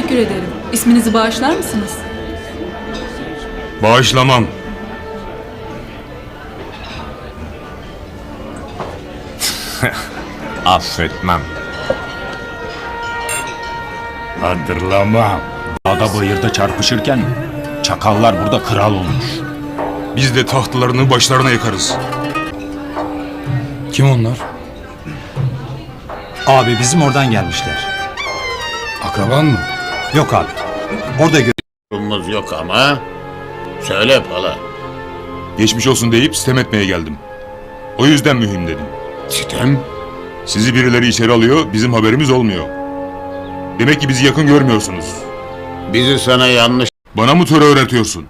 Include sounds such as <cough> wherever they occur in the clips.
Teşekkür ederim. İsminizi bağışlar mısınız? Bağışlamam. <laughs> Affetmem. Hatırlamam. Dağda bayırda çarpışırken çakallar burada kral olmuş. Biz de tahtlarını başlarına yakarız. Kim onlar? Abi bizim oradan gelmişler. Akraban mı? Yok abi. Orada gö- Durumumuz yok ama. Söyle Pala. Geçmiş olsun deyip sitem etmeye geldim. O yüzden mühim dedim. Sitem? Sizi birileri içeri alıyor, bizim haberimiz olmuyor. Demek ki bizi yakın görmüyorsunuz. Bizi sana yanlış Bana mı töre öğretiyorsun?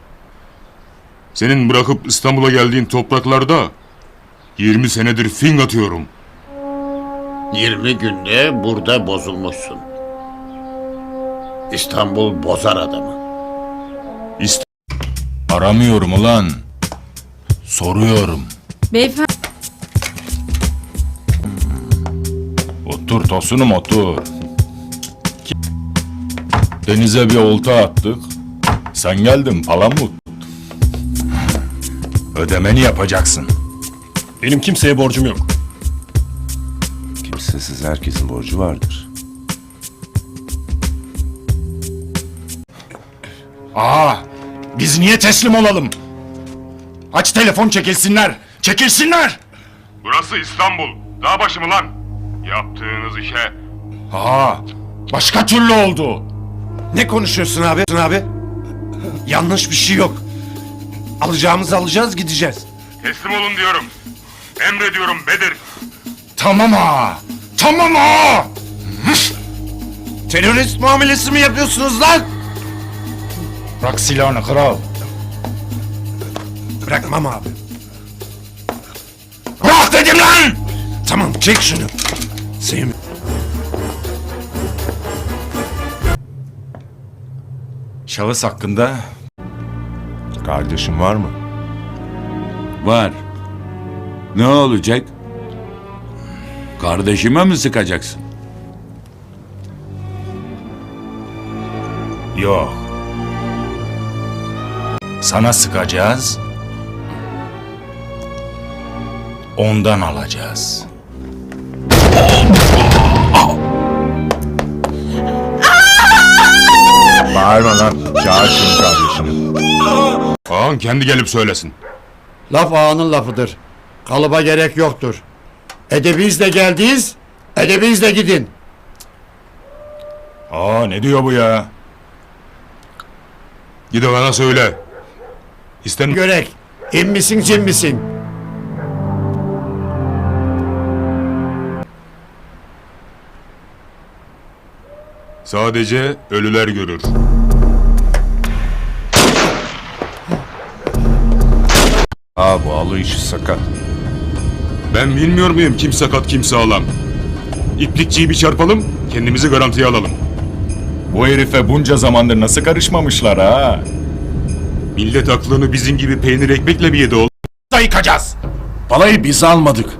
Senin bırakıp İstanbul'a geldiğin topraklarda 20 senedir fing atıyorum. 20 günde burada bozulmuşsun. İstanbul bozar adamı. İst Aramıyorum ulan. Soruyorum. Beyefendi. Otur tosunum otur. Denize bir olta attık. Sen geldin palamut. Ödemeni yapacaksın. Benim kimseye borcum yok. Kimsesiz herkesin borcu vardır. Aa, biz niye teslim olalım? Aç telefon çekilsinler. Çekilsinler. Burası İstanbul. Dağ başı mı lan? Yaptığınız işe Aa, başka türlü oldu. Ne konuşuyorsun abi? abi? Yanlış bir şey yok. Alacağımızı alacağız gideceğiz. teslim olun diyorum. Emrediyorum Bedir. Tamam ha. Tamam ha. Terörist muamelesi mi yapıyorsunuz lan? Bırak silahını kral. Bırakmam abi. Bırak dedim lan. Tamam çek şunu. Sevim. Şahıs hakkında Kardeşim var mı? Var. Ne olacak? Kardeşime mi sıkacaksın? yok. Sana sıkacağız. Ondan alacağız. Bağırma lan. Çağır şunu kardeşini. Ağam kendi gelip söylesin. Laf ağanın lafıdır. Kalıba gerek yoktur. Edebinizle geldiyiz, edebinizle gidin. Aa ne diyor bu ya? Gide bana söyle. İsten Görek, in misin cin misin? sadece ölüler görür. Aa bu alı işi sakat. Ben bilmiyor muyum kim sakat kim sağlam? İplikçiyi bir çarpalım, kendimizi garantiye alalım. Bu herife bunca zamandır nasıl karışmamışlar ha? Millet aklını bizim gibi peynir ekmekle bir yedi oğlum. Da yıkacağız. Balayı biz almadık.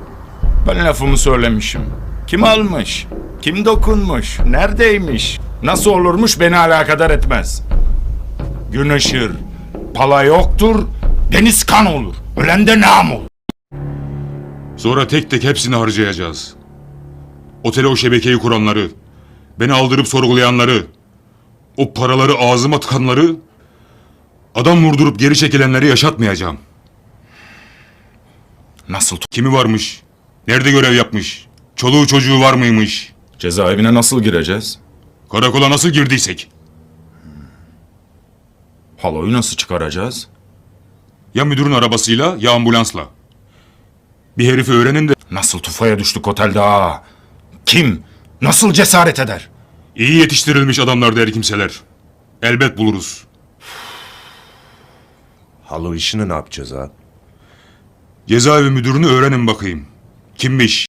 Ben lafımı söylemişim. Kim almış? Kim dokunmuş? Neredeymiş? Nasıl olurmuş beni alakadar etmez. Gün ışır. Pala yoktur. Deniz kan olur. Ölen de nam olur. Sonra tek tek hepsini harcayacağız. Otele o şebekeyi kuranları, beni aldırıp sorgulayanları, o paraları ağzıma tıkanları, adam vurdurup geri çekilenleri yaşatmayacağım. Nasıl? Kimi varmış? Nerede görev yapmış? Çoluğu çocuğu var mıymış? Cezaevine nasıl gireceğiz? Karakola nasıl girdiysek? Haloyu nasıl çıkaracağız? Ya müdürün arabasıyla ya ambulansla. Bir herifi öğrenin de Nasıl tufaya düştük otelde ha? Kim? Nasıl cesaret eder? iyi yetiştirilmiş adamlar der kimseler. Elbet buluruz. Halo işini ne yapacağız ha? Cezaevi müdürünü öğrenin bakayım. Kimmiş?